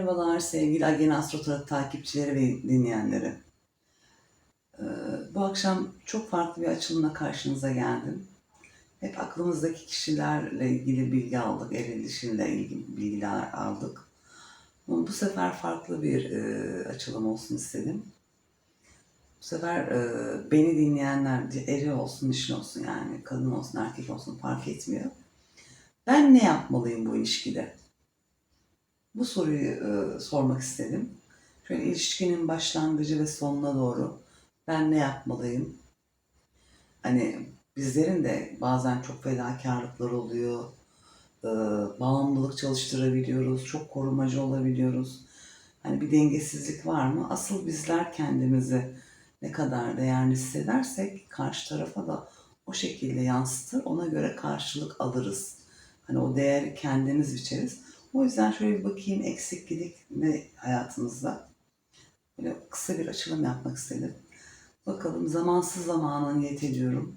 Merhabalar sevgili Agen Astrotarot takipçileri ve dinleyenleri. Ee, bu akşam çok farklı bir açılımla karşınıza geldim. Hep aklımızdaki kişilerle ilgili bilgi aldık, dişinle ilgili bilgiler aldık. Ama bu sefer farklı bir e, açılım olsun istedim. Bu sefer e, beni dinleyenler, eri olsun, dişin olsun yani kadın olsun, erkek olsun fark etmiyor. Ben ne yapmalıyım bu ilişkide? Bu soruyu e, sormak istedim. Şöyle ilişkinin başlangıcı ve sonuna doğru ben ne yapmalıyım? Hani bizlerin de bazen çok fedakarlıklar oluyor. E, bağımlılık çalıştırabiliyoruz. Çok korumacı olabiliyoruz. Hani bir dengesizlik var mı? Asıl bizler kendimizi ne kadar değerli hissedersek karşı tarafa da o şekilde yansıtır. Ona göre karşılık alırız. Hani o değeri kendimiz biçeriz. O yüzden şöyle bir bakayım eksik gidik ne hayatınızda. Böyle kısa bir açılım yapmak istedim. Bakalım zamansız zamana niyet ediyorum.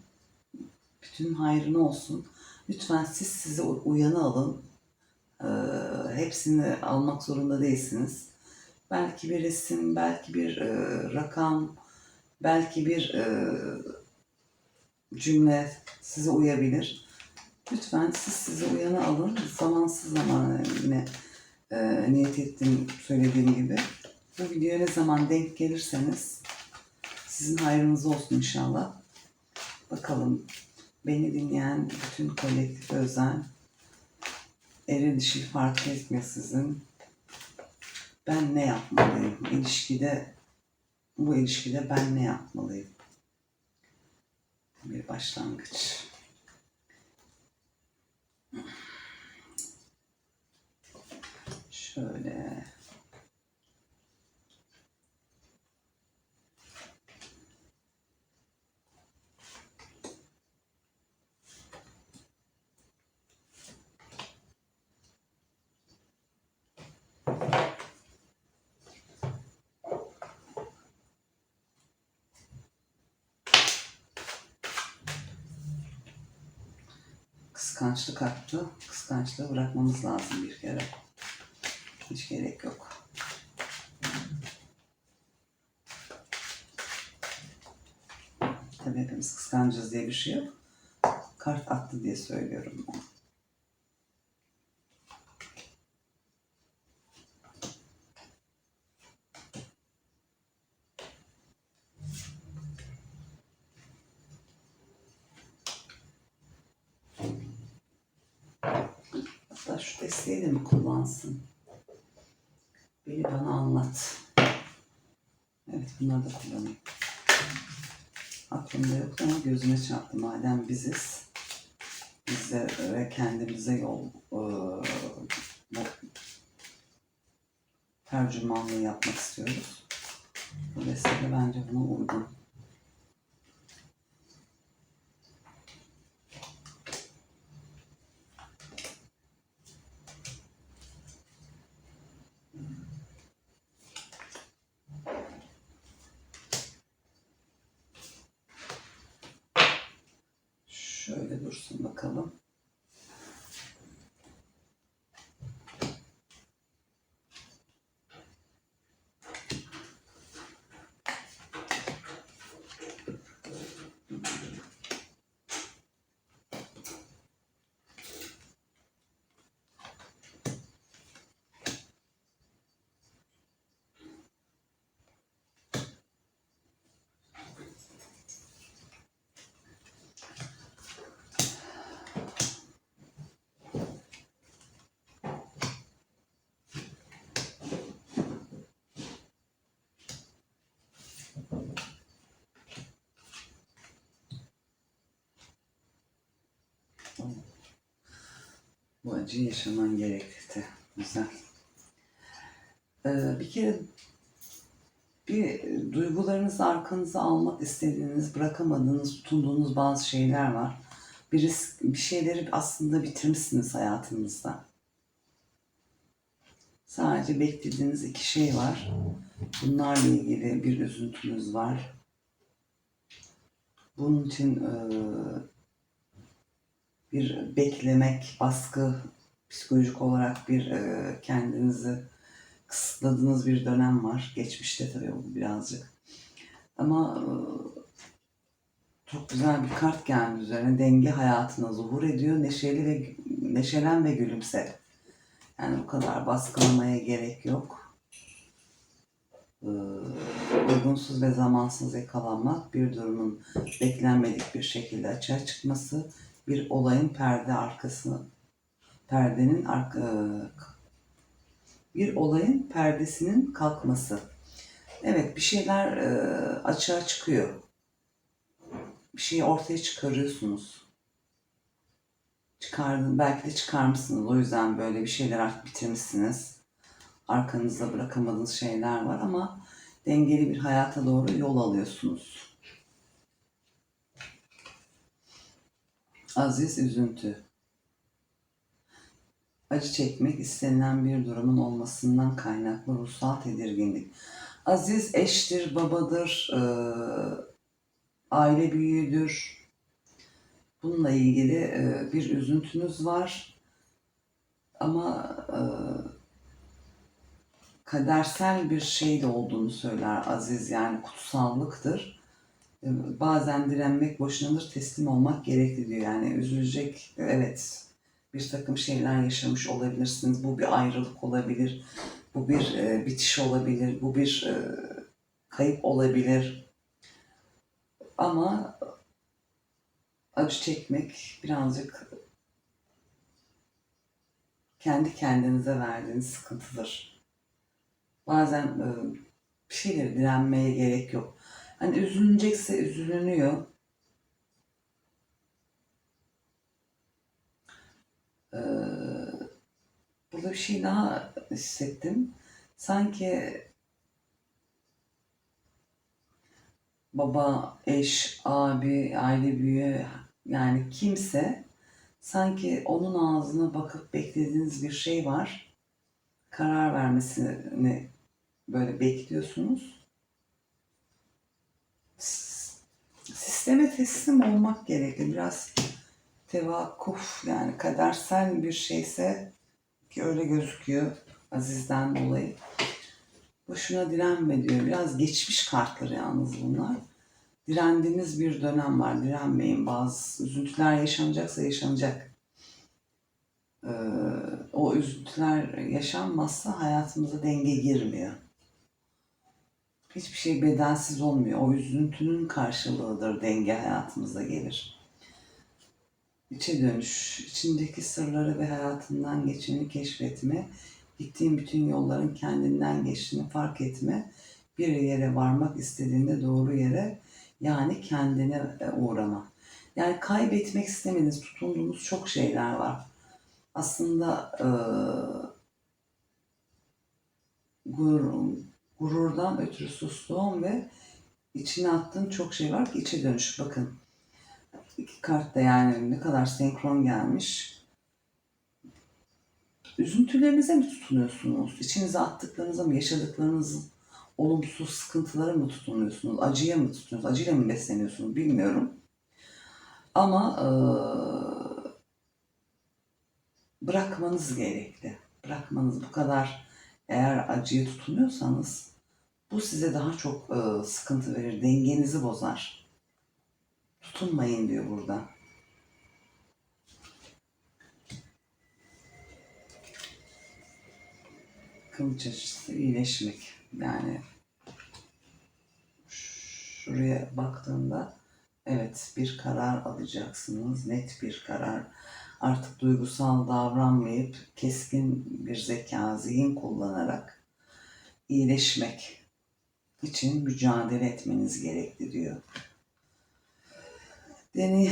Bütün hayrını olsun. Lütfen siz size uyanı alın. Ee, hepsini almak zorunda değilsiniz. Belki bir resim, belki bir e, rakam, belki bir e, cümle size uyabilir. Lütfen siz size uyanı alın. Zamansız zamana yine e, niyet ettim söylediğim gibi. Bu videoya ne zaman denk gelirseniz sizin hayrınız olsun inşallah. Bakalım beni dinleyen bütün kolektif özen eri dişi fark etmeksizin ben ne yapmalıyım? İlişkide bu ilişkide ben ne yapmalıyım? Bir başlangıç. Şöyle. Kıskançlık aktı. Kıskançlığı bırakmamız lazım bir kere. Hiç gerek yok. Tabii hepimiz kıskancız diye bir şey yok. Kart attı diye söylüyorum ben. Hatta şu desteği de mi kullansın? Beni bana anlat. Evet bunları da kullanayım. Aklımda yoktu ama gözüme çarptı. Madem biziz, bize ve kendimize yol e, tercümanlığı yapmak istiyoruz. Dolayısıyla bence buna uygun. Şöyle dursun bakalım. Bu yaşaman gerekti. Güzel. Ee, bir kere bir duygularınızı arkanıza almak istediğiniz, bırakamadığınız, tutunduğunuz bazı şeyler var. Bir, risk, bir şeyleri aslında bitirmişsiniz hayatınızda. Sadece beklediğiniz iki şey var. Bunlarla ilgili bir üzüntünüz var. Bunun için eee bir beklemek, baskı, psikolojik olarak bir e, kendinizi kısıtladığınız bir dönem var. Geçmişte tabii bu birazcık. Ama e, çok güzel bir kart geldi üzerine. Denge hayatına zuhur ediyor. Neşeli ve neşelen ve gülümse. Yani bu kadar baskılamaya gerek yok. Ee, uygunsuz ve zamansız yakalanmak, bir durumun beklenmedik bir şekilde açığa çıkması, bir olayın perde arkası, perdenin arka, e, bir olayın perdesinin kalkması. Evet bir şeyler e, açığa çıkıyor. Bir şeyi ortaya çıkarıyorsunuz. Çıkardın, belki de çıkarmışsınız. O yüzden böyle bir şeyler artık bitirmişsiniz. Arkanızda bırakamadığınız şeyler var ama dengeli bir hayata doğru yol alıyorsunuz. Aziz üzüntü. Acı çekmek istenilen bir durumun olmasından kaynaklı ruhsal tedirginlik. Aziz eştir, babadır, eee, aile büyüğüdür. Bununla ilgili eee, bir üzüntünüz var. Ama eee, kadersel bir şey de olduğunu söyler Aziz yani kutsallıktır. Eee, Bazen direnmek boşunadır, teslim olmak gerekli diyor. Yani üzülecek, evet bir takım şeyler yaşamış olabilirsiniz. Bu bir ayrılık olabilir, bu bir e, bitiş olabilir, bu bir e, kayıp olabilir. Ama acı çekmek birazcık kendi kendinize verdiğiniz sıkıntıdır. Bazen e, bir şeyleri direnmeye gerek yok. Hani üzülecekse üzülünüyor. Ee, burada bir şey daha hissettim. Sanki baba, eş, abi, aile büyüğü yani kimse sanki onun ağzına bakıp beklediğiniz bir şey var. Karar vermesini böyle bekliyorsunuz. Sisteme teslim olmak gerekli. Biraz tevakkuf yani kadersel bir şeyse ki öyle gözüküyor Aziz'den dolayı. Boşuna direnme diyor. Biraz geçmiş kartları yalnız bunlar. Direndiğiniz bir dönem var. Direnmeyin. Bazı üzüntüler yaşanacaksa yaşanacak. Ee, o üzüntüler yaşanmazsa hayatımıza denge girmiyor. Hiçbir şey bedensiz olmuyor. O üzüntünün karşılığıdır denge hayatımıza gelir. İçe dönüş, içindeki sırları ve hayatından geçeni keşfetme, gittiğin bütün yolların kendinden geçtiğini fark etme, bir yere varmak istediğinde doğru yere yani kendine e, uğrama. Yani kaybetmek istemediğiniz, tutunduğunuz çok şeyler var. Aslında eee, gurur, gururdan ötürü sustuğum ve içine attığın çok şey var ki içe dönüş. Bakın iki kart da yani ne kadar senkron gelmiş. Üzüntülerinize mi tutunuyorsunuz? İçinize attıklarınıza mı, yaşadıklarınız olumsuz sıkıntılara mı tutunuyorsunuz? Acıya mı tutunuyorsunuz? Acıyla mı besleniyorsunuz bilmiyorum. Ama eee, bırakmanız gerekli. Bırakmanız bu kadar eğer acıya tutunuyorsanız bu size daha çok eee, sıkıntı verir. Dengenizi bozar. Tutunmayın diyor burada. Kılıç açısı iyileşmek. Yani şuraya baktığında evet bir karar alacaksınız. Net bir karar. Artık duygusal davranmayıp keskin bir zeka, zihin kullanarak iyileşmek için mücadele etmeniz gerekli diyor. Deni-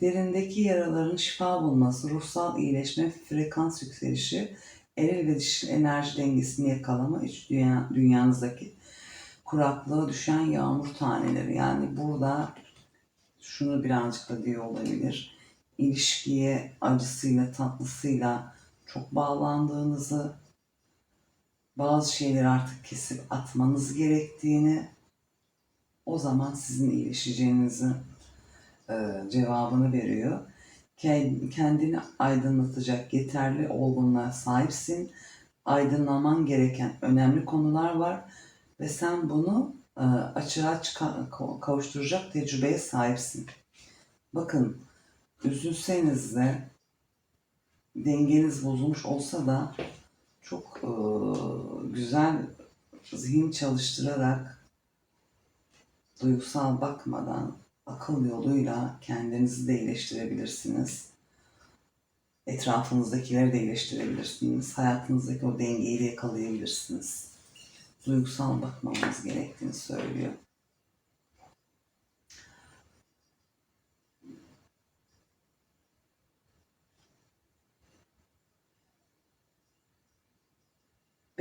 derindeki yaraların şifa bulması, ruhsal iyileşme, frekans yükselişi, eril ve dişil enerji dengesini yakalama, iç dünya, dünyanızdaki kuraklığa düşen yağmur taneleri. Yani burada şunu birazcık da diyor olabilir. İlişkiye acısıyla, tatlısıyla çok bağlandığınızı, bazı şeyleri artık kesip atmanız gerektiğini, o zaman sizin iyileşeceğinizi e, cevabını veriyor. Ke- Kendini aydınlatacak yeterli olgunluğa sahipsin. aydınlaman gereken önemli konular var ve sen bunu e, açığa kavuşturacak tecrübeye sahipsin. Bakın, üzülseniz de dengeniz bozulmuş olsa da çok e, güzel zihin çalıştırarak duygusal bakmadan akıl yoluyla kendinizi de iyileştirebilirsiniz. Etrafınızdakileri de iyileştirebilirsiniz. Hayatınızdaki o dengeyi de yakalayabilirsiniz. Duygusal bakmamamız gerektiğini söylüyor.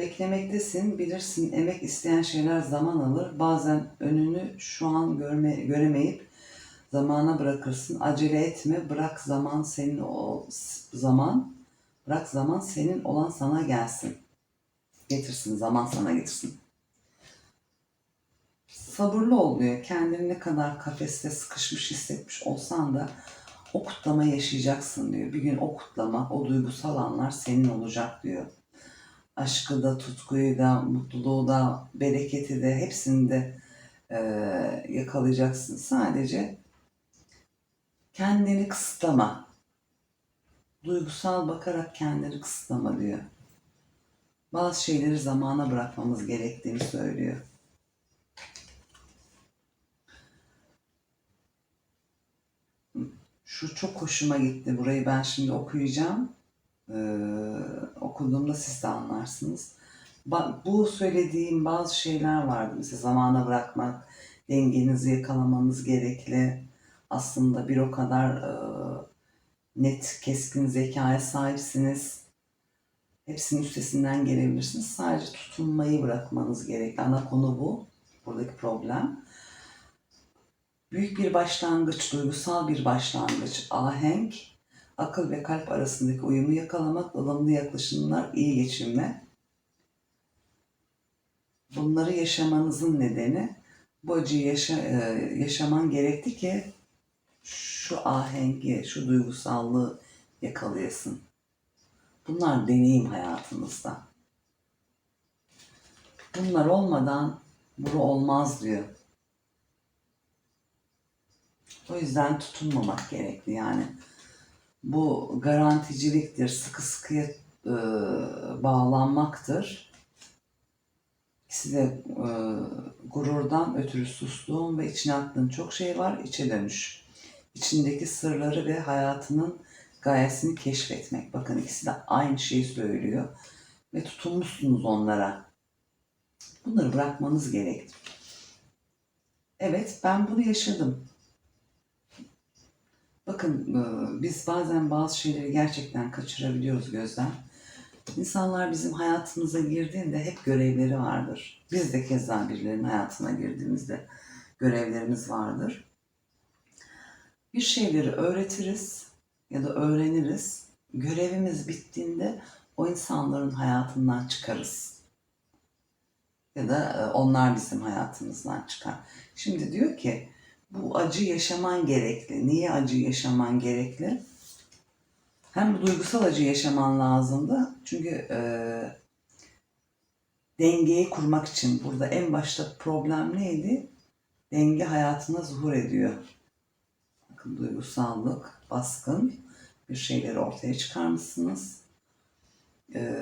Beklemektesin, bilirsin emek isteyen şeyler zaman alır. Bazen önünü şu an görme, göremeyip zamana bırakırsın. Acele etme, bırak zaman senin o zaman, bırak zaman senin olan sana gelsin. Getirsin, zaman sana getirsin. Sabırlı ol diyor. Kendini ne kadar kafeste sıkışmış hissetmiş olsan da o kutlamayı yaşayacaksın diyor. Bir gün o kutlama, o duygusal anlar senin olacak diyor aşkı da, tutkuyu da, mutluluğu da, bereketi de hepsini de e, yakalayacaksın. Sadece kendini kısıtlama. Duygusal bakarak kendini kısıtlama diyor. Bazı şeyleri zamana bırakmamız gerektiğini söylüyor. Şu çok hoşuma gitti. Burayı ben şimdi okuyacağım. Ee, okuduğumda siz de anlarsınız. Ba- Bu söylediğim bazı şeyler vardı. Mesela zamana bırakmak, dengenizi yakalamanız gerekli. Aslında bir o kadar e, net, keskin zekaya sahipsiniz. Hepsinin üstesinden gelebilirsiniz. Sadece tutunmayı bırakmanız gerekli. Ana konu bu. Buradaki problem. Büyük bir başlangıç, duygusal bir başlangıç, ahenk, akıl ve kalp arasındaki uyumu yakalamak, ılımlı yaklaşımlar, iyi geçinme. Bunları yaşamanızın nedeni bu acıyı yaşa, e, yaşaman gerekti ki şu ahengi, şu duygusallığı yakalayasın. Bunlar deneyim hayatınızda. Bunlar olmadan buru olmaz diyor. O yüzden tutunmamak gerekli yani. Bu garanticiliktir, sıkı sıkıya e, bağlanmaktır. İkisi de e, gururdan ötürü sustuğun ve içine attığın çok şey var, içe dönüş. İçindeki sırları ve hayatının gayesini keşfetmek. Bakın ikisi de aynı şeyi söylüyor. Ve tutunmuşsunuz onlara. Bunları bırakmanız gerekti. Evet, ben bunu yaşadım. Bakın e, biz bazen bazı şeyleri gerçekten kaçırabiliyoruz gözden. İnsanlar bizim hayatımıza girdiğinde hep görevleri vardır. Biz de keza birilerinin hayatına girdiğimizde görevlerimiz vardır. Bir şeyleri öğretiriz ya da öğreniriz. Görevimiz bittiğinde o insanların hayatından çıkarız. Ya da e, onlar bizim hayatımızdan çıkar. Şimdi diyor ki bu acı yaşaman gerekli. Niye acı yaşaman gerekli? Hem duygusal acı yaşaman lazımdı. Çünkü e, dengeyi kurmak için burada en başta problem neydi? Denge hayatına zuhur ediyor. Bakın duygusallık, baskın bir şeyleri ortaya çıkarmışsınız. E,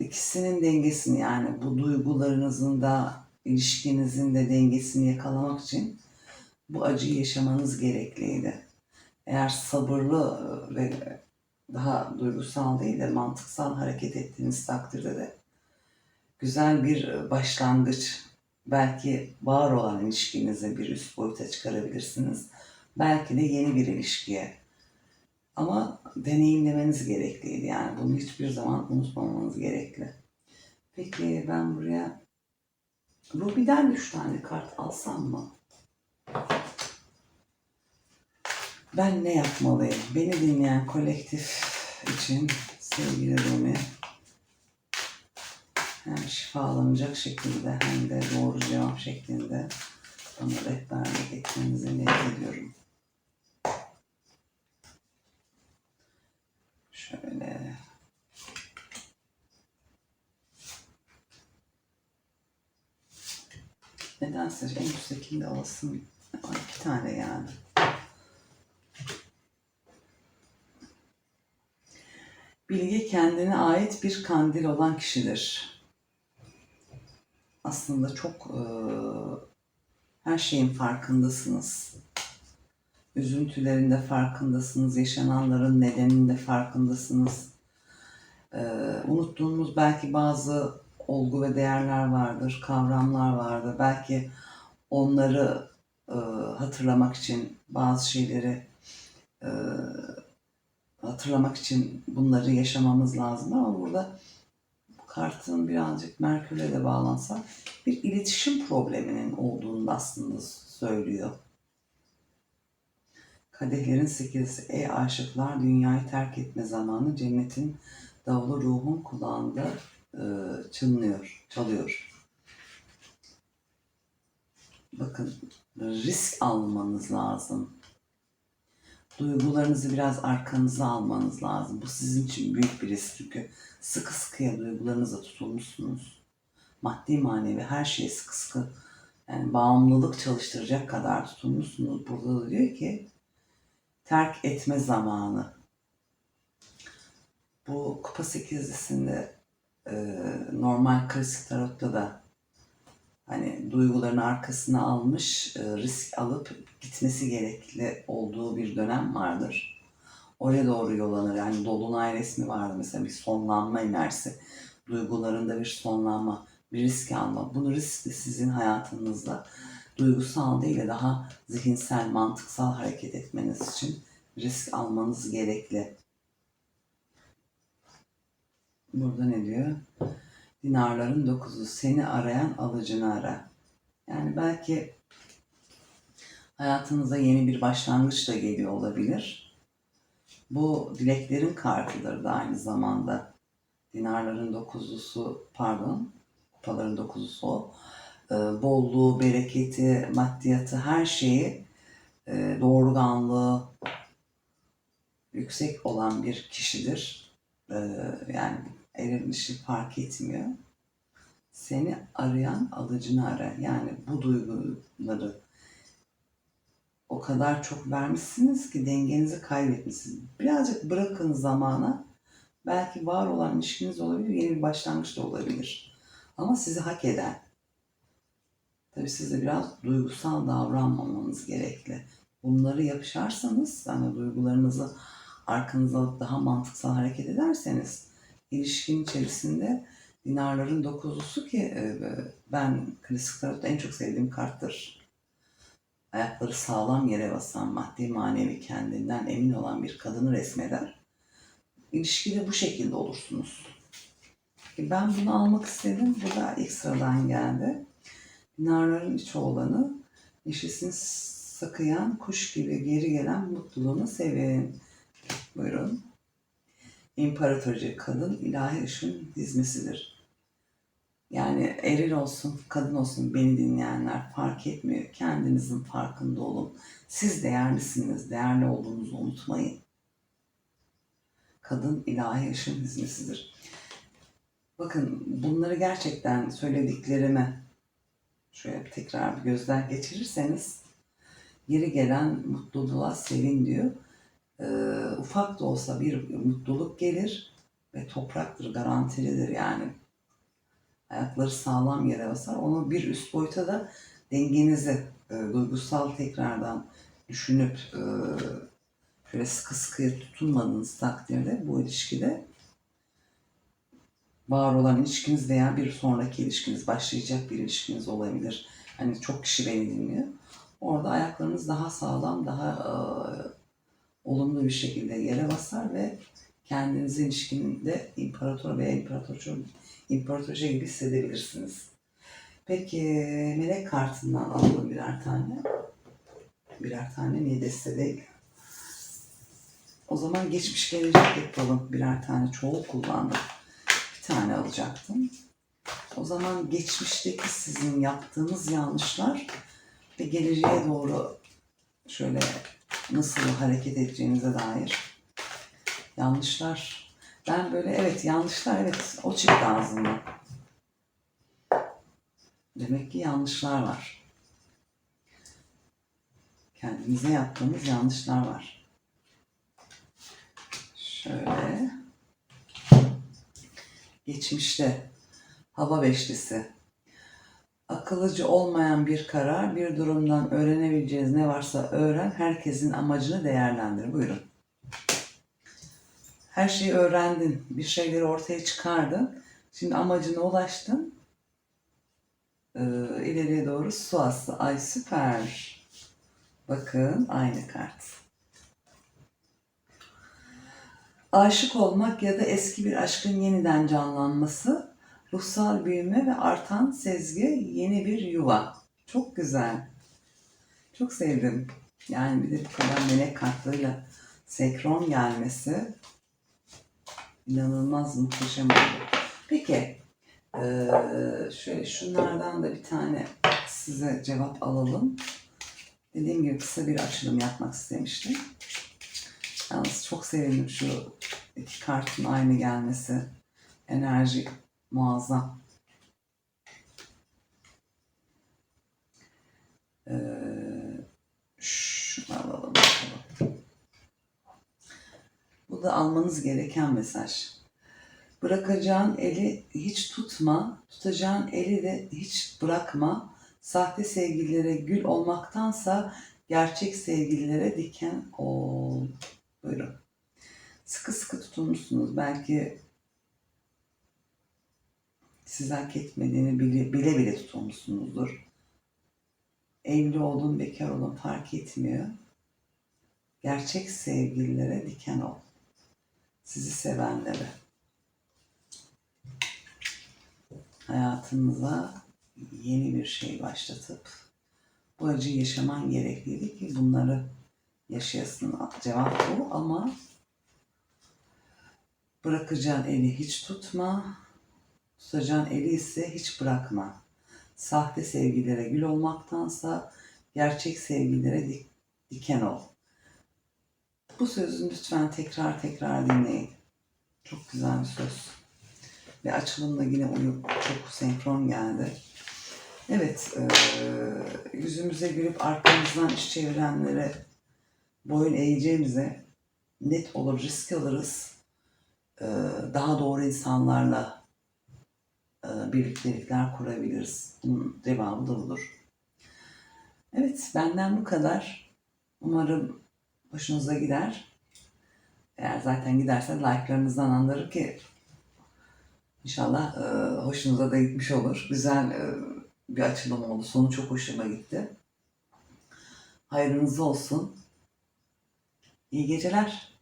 ikisinin dengesini yani bu duygularınızın da ilişkinizin de dengesini yakalamak için bu acıyı yaşamanız gerekliydi. Eğer sabırlı ve daha duygusal değil de mantıksal hareket ettiğiniz takdirde de güzel bir başlangıç, belki var olan ilişkinizi bir üst boyuta çıkarabilirsiniz. Belki de yeni bir ilişkiye. Ama deneyimlemeniz gerekliydi yani bunu hiçbir zaman unutmamanız gerekli. Peki ben buraya Ruby'den üç tane kart alsam mı? Ben ne yapmalıyım? Beni dinleyen kolektif için sevgilerimi hem şifalanacak şekilde hem de doğru cevap şeklinde bana rehberlik etmenizi niyet ediyorum. Şöyle Nedense en üsttekinde olsun iki tane yani. Bilge kendine ait bir kandil olan kişidir. Aslında çok eee, her şeyin farkındasınız. Üzüntülerinde farkındasınız, yaşananların nedeninde farkındasınız. Eee, unuttuğunuz belki bazı olgu ve değerler vardır, kavramlar vardır. Belki onları eee, hatırlamak için bazı şeyleri eee, hatırlamak için bunları yaşamamız lazım ama burada bu kartın birazcık Merkür'le de bağlansa bir iletişim probleminin olduğunu aslında söylüyor. Kadehlerin sekizisi. Ey aşıklar dünyayı terk etme zamanı cennetin davulu ruhun kulağında e, çınlıyor, çalıyor. Bakın risk almanız lazım. Duygularınızı biraz arkanıza almanız lazım. Bu sizin için büyük bir risk çünkü sıkı sıkıya duygularınıza tutulmuşsunuz. Maddi manevi her şeye sıkı sıkı yani bağımlılık çalıştıracak kadar tutulmuşsunuz. Burada da diyor ki terk etme zamanı. Bu kupa sekizlisinde e, normal klasik tarotta da hani duygularını arkasına almış, e, risk alıp gitmesi gerekli olduğu bir dönem vardır. Oraya doğru yol alır. Yani dolunay resmi vardı mesela bir sonlanma enerjisi. Duygularında bir sonlanma, bir risk alma. Bunu riskli sizin hayatınızda duygusal değil de daha zihinsel, mantıksal hareket etmeniz için risk almanız gerekli. Burada ne diyor? Dinarların dokuzu seni arayan alıcını ara. Yani belki hayatınıza yeni bir başlangıç da geliyor olabilir. Bu dileklerin kartıdır da aynı zamanda. Dinarların dokuzlusu, pardon, kupaların dokuzlusu o. Ee, bolluğu, bereketi, maddiyatı, her şeyi e, doğurganlığı yüksek olan bir kişidir. Ee, yani eril dişi fark etmiyor. Seni arayan alıcını ara. Yani bu duyguları o kadar çok vermişsiniz ki dengenizi kaybetmişsiniz. Birazcık bırakın zamana. Belki var olan ilişkiniz olabilir, yeni bir başlangıç da olabilir. Ama sizi hak eden. Tabii siz de biraz duygusal davranmamanız gerekli. Bunları yapışarsanız, hani duygularınızı arkanıza alıp daha mantıksal hareket ederseniz ilişkin içerisinde dinarların dokuzlusu ki e, ben klasik tarotta en çok sevdiğim karttır. Ayakları sağlam yere basan, maddi manevi kendinden emin olan bir kadını resmeder. İlişkide bu şekilde olursunuz. E, Ben bunu almak istedim. Bu da ilk sıradan geldi. Dinarların iç oğlanı, neşesini sakıyan, kuş gibi geri gelen mutluluğunu sevin. Buyurun. İmparatorca kadın ilahi ışın hizmesidir. Yani eril olsun, kadın olsun beni dinleyenler fark etmiyor. Kendinizin farkında olun. Siz değerlisiniz, değerli olduğunuzu unutmayın. Kadın ilahi ışın hizmesidir. Bakın bunları gerçekten söylediklerime şöyle tekrar bir gözden geçirirseniz geri gelen mutluluğa sevin diyor. Ee, ufak da olsa bir mutluluk gelir ve topraktır, garantilidir yani. Ayakları sağlam yere basar. Onu bir üst boyuta da dengenizi e, duygusal tekrardan düşünüp e, şöyle sıkı sıkıya tutunmadığınız takdirde bu ilişkide var olan ilişkiniz veya bir sonraki ilişkiniz, başlayacak bir ilişkiniz olabilir. Hani çok kişi beni dinliyor. Orada ayaklarınız daha sağlam, daha e, olumlu bir şekilde yere basar ve kendinizi ilişkinde imparator veya imparatorça, imparatorca gibi hissedebilirsiniz. Peki melek kartından alalım birer tane. Birer tane niye deste değil. O zaman geçmiş gelecek yapalım birer tane. Çoğul kullandım. Bir tane alacaktım. O zaman geçmişteki sizin yaptığınız yanlışlar ve geleceğe doğru şöyle nasıl hareket edeceğinize dair yanlışlar. Ben böyle evet yanlışlar evet o çıktı ağzımdan. Demek ki yanlışlar var. Kendimize yaptığımız yanlışlar var. Şöyle. Geçmişte hava beşlisi. Akıllıcı olmayan bir karar, bir durumdan öğrenebileceğiniz ne varsa öğren, herkesin amacını değerlendir. Buyurun. Her şeyi öğrendin, bir şeyleri ortaya çıkardın. Şimdi amacına ulaştın. Ee, ileriye doğru su aslı. Ay süper. Bakın aynı kart. Aşık olmak ya da eski bir aşkın yeniden canlanması, ruhsal büyüme ve artan sezgi, yeni bir yuva. Çok güzel. Çok sevdim. Yani bir de bu kadar melek kartlarıyla senkron gelmesi inanılmaz muhteşem oldu. Peki, eee, şöyle şunlardan da bir tane size cevap alalım. Dediğim gibi kısa bir açılım yapmak istemiştim. Yalnız çok sevindim şu iki kartın aynı gelmesi. Enerji muazzam. Ee, şunu alalım. Bu da almanız gereken mesaj. Bırakacağın eli hiç tutma, tutacağın eli de hiç bırakma. Sahte sevgililere gül olmaktansa gerçek sevgililere diken ol. Buyurun. Sıkı sıkı tutulmuşsunuz. Belki siz hak etmediğini bile bile, bile tutulmuşsunuzdur. Evli olun, bekar olun fark etmiyor. Gerçek sevgililere diken ol. Sizi sevenlere. Hayatınıza yeni bir şey başlatıp bu acıyı yaşaman gerekliydi ki bunları yaşayasın. Cevap bu ama bırakacağın eli hiç tutma, tutacağın eli ise hiç bırakma. Sahte sevgilere gül olmaktansa gerçek sevgilere dik- diken ol. Bu sözü lütfen tekrar tekrar dinleyin. Çok güzel bir söz. Ve açılımla yine uyup çok senkron geldi. Evet, eee, yüzümüze gülüp arkamızdan iş çevirenlere boyun eğeceğimize net olur, risk alırız. Eee, daha doğru insanlarla birliktelikler kurabiliriz. Bunun devamı da budur. Evet, benden bu kadar. Umarım hoşunuza gider. Eğer zaten giderse like'larınızdan anlarım ki inşallah eee, hoşunuza da gitmiş olur. Güzel eee, bir açılım oldu. Sonu çok hoşuma gitti. Hayrınız olsun. İyi geceler.